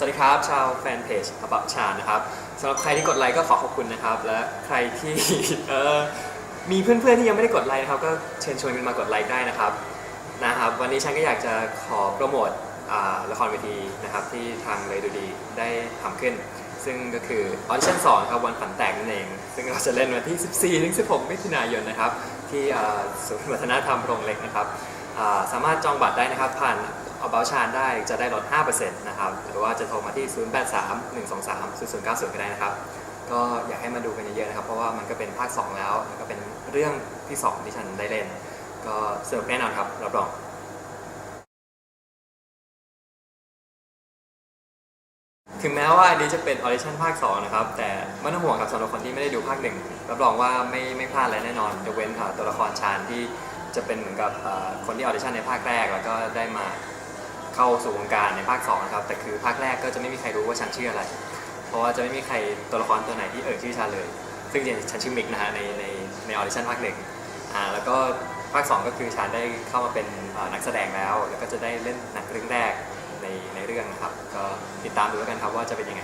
สวัสดีครับ ชาวแฟนเพจอบับชานะครับสำหรับใครที่กดไลค์ก็ขอขอบคุณนะครับ และใครที่เออมีเพื่อนๆที่ยังไม่ได้กดไลค์นะครับก็เชิญชวนกันมากดไลค์ได้นะครับนะครับ วันนี้ฉันก็อยากจะขอโปรโมทละครเวทีนะครับที่ทางเลยดูดีได้ทำขึ้น ซึ่งก็คือออดิชั่น2ครับวันฝันแตกนั่นเอง ซึ่งเราจะเล่นวันที่ 14ถึง16มิถุนายนนะครับ ที่ศูนย์วัฒนธรรมโรงเล็กนะครับ สามารถจองบัตรได้นะครับ ผ่าน About ชานได้จะได้ลด 5%นะครับ หรือว่าจะโทรมาที่ 083 123 0090 ก็ได้นะครับ ก็อยากให้มาดูกันเยอะๆนะครับ เพราะว่ามันก็เป็นภาค 2 แล้วแล้วก็เป็นเรื่องที่ 2 ที่ฉันได้เล่น ก็สนุกแน่นอนครับ รับรองถึงแม้ว่าอันนี้จะเป็นออดิชั่นภาค 2 นะครับ แต่ไม่ต้องห่วงครับสำหรับคนที่ไม่ได้ดูภาคหนึ่งรับรองว่าไม่ไม่พลาดอะไรแน่นอนยกเว้นอ่าตัวละครชาญที่ จะเป็นเหมือนกับคนที่ออเดชั่นในภาคแรกแล้วก็ได้มาเข้าสู่วงการในภาค2นะครับแต่คือภาคแรกก็จะไม่มีใครรู้ว่าฉันชื่ออะไร เพราะว่าจะไม่มีใครตัวละครตัวไหนที่เอ่ยชื่อฉันเลย ซึ่งจริงฉันชื่อมิกนะฮะในในในออเดชั่นภาคหนึ่งอ่าแล้วก็ภาค 2 ก็คือฉันได้เข้ามาเป็นนักแสดงแล้ว แล้วก็จะได้เล่นหนังเรื่องแรกในในเรื่องนะครับก็ติดตามดูแล้วกันครับว่าจะเป็นยังไง